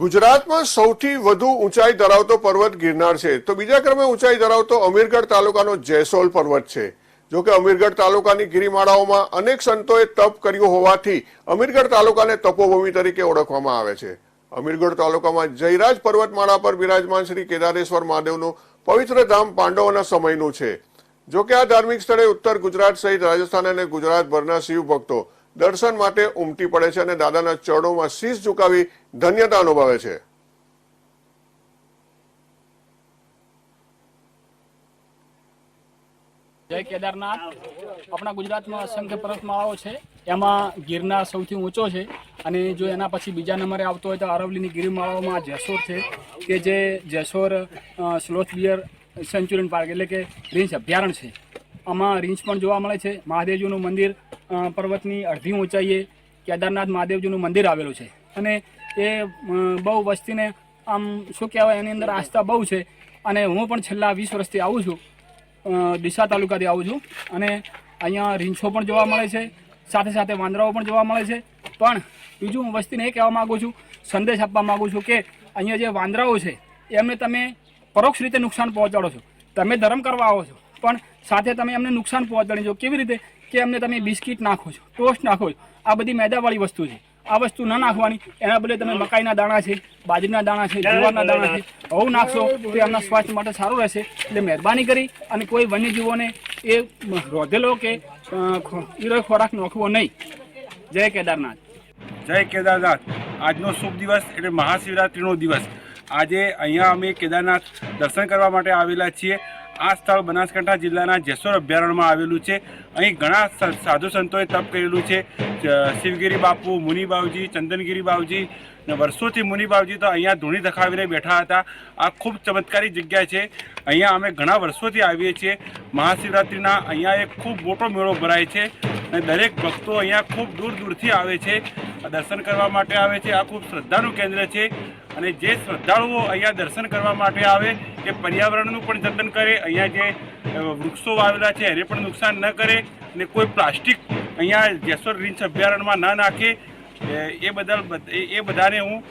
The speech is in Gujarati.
ગુજરાતમાં સૌથી વધુ ઊંચાઈ ધરાવતો પર્વત ગિરનાર છે. તો બીજા ક્રમે ઊંચાઈ ધરાવતો અમીરગઢ તાલુકાનો જેસોલ પર્વત છે. જો કે અમીરગઢ તાલુકાની ગિરિમાળાઓમાં અનેક સંતોએ તપ કર્યું હોવાથી અમીરગઢ તાલુકાને તપોભૂમિ તરીકે ઓળખવામાં આવે છે. અમીરગઢ તાલુકામાં જયરાજ પર્વતમાળા પર બિરાજમાન શ્રી કેદારેશ્વર મહાદેવનું પવિત્ર ધામ પાંડવોના સમયનું છે. જો કે આ ધાર્મિક સ્થળે ઉત્તર ગુજરાત સહિત રાજસ્થાન અને ગુજરાતભરના શિવ ભક્તો દર્શન માટે ઉમટી પડે છે અને દાદાના ચરણોમાં શીશ ઝુકાવી ધન્યતા અનુભવે છે. જય કેદારનાથ. આપણા ગુજરાતમાં અસંખ્ય પર્વતમાળાઓ છે. એમાં ગિરનાર સૌથી ઊંચો છે અને જો એના પછી બીજા નંબરે આવતો હોય તો અરવલ્લીની ગિરિમાળાઓમાં જેસોર છે કે જે જેસોર સ્લોથ બિયર સેન્ચુરિયન પાર્ક એટલે કે રીંછ અભયારણ્ય છે. આમાં રીંછ પણ જોવા મળે છે. મહાદેવજીનું મંદિર પર્વતની અડધી ઊંચાઈએ કેદારનાથ મહાદેવજીનું મંદિર આવેલું છે. અને એ બહુ વસ્તીને આમ શું કહેવાય, એની અંદર આસ્થા બહુ છે. અને હું પણ છેલ્લા વીસ વર્ષથી આવું છું. ડીસા તાલુકાથી આવું છું. અને અહીંયા રીંછો પણ જોવા મળે છે. સાથે સાથે વાંદરાઓ પણ જોવા મળે છે. પણ બીજું હું વસ્તીને એ કહેવા માગું છું, સંદેશ આપવા માગું છું કે અહીંયા જે વાંદરાઓ છે, એમને તમે પરોક્ષ રીતે નુકસાન પહોંચાડો છો. તમે ધર્મ કરવા આવો છો. પણ સાથે તમે એમને નુકસાન પહોંચાડી છો કેવી રીતે? કે એમને તમે બિસ્કિટ નાખો છો, ટોસ્ટ નાખો છો. આ બધી મેદાવાળી વસ્તુ છે. આ વસ્તુ ન નાખવાની. એના બદલે તમે મકાઈના દાણા છે, બાજરીના દાણા છે જુવારના દાણા છે આવું નાખશો તો એમના સ્વાસ્થ્ય માટે સારું રહેશે. એટલે મહેરબાની કરી અને કોઈ વન્યજીવોને એ રોધેલો કે ઈરો ખોરાક નાખવો નહીં. જય કેદારનાથ. જય કેદારનાથ. આજનો શુભ દિવસ એટલે મહાશિવરાત્રિનો દિવસ. આજે અહીંયા અમે કેદારનાથ દર્શન કરવા માટે આવેલા છીએ. આ સ્થળ બનાસકાંઠા જિલ્લાના જેસોર અભયારણ્યમાં આવેલું છે. અહીં ઘણા સાધુ સંતોએ તપ કરેલું છે. શિવગીરી બાપુ મુનિબાવજી ચંદનગીરી બાવજી ને વર્ષોથી મુનિ બાવજી તો અહીંયા ધૂણી દખાવીને બેઠા હતા. આ ખૂબ ચમત્કારી જગ્યા છે. અહીંયા અમે ઘણા વર્ષોથી આવીએ છીએ. મહાશિવરાત્રિના અહીંયા એક ખૂબ મોટો મેળો ભરાય છે અને દરેક ભક્તો અહીંયા ખૂબ દૂર દૂરથી આવે છે. દર્શન કરવા માટે આવે છે. આ ખૂબ શ્રદ્ધાનું કેન્દ્ર છે. અને જે શ્રદ્ધાળુઓ અહીંયા દર્શન કરવા માટે આવે, એ પર્યાવરણનું પણ જતન કરે, અહીંયા જે વૃક્ષો વાવેલા છે, એને પણ નુકસાન ન કરે અને કોઈ પ્લાસ્ટિક અહીંયા જેસોર રીંછ અભયારણ્યમાં ન નાખે, એ બદલ એ બધાને હું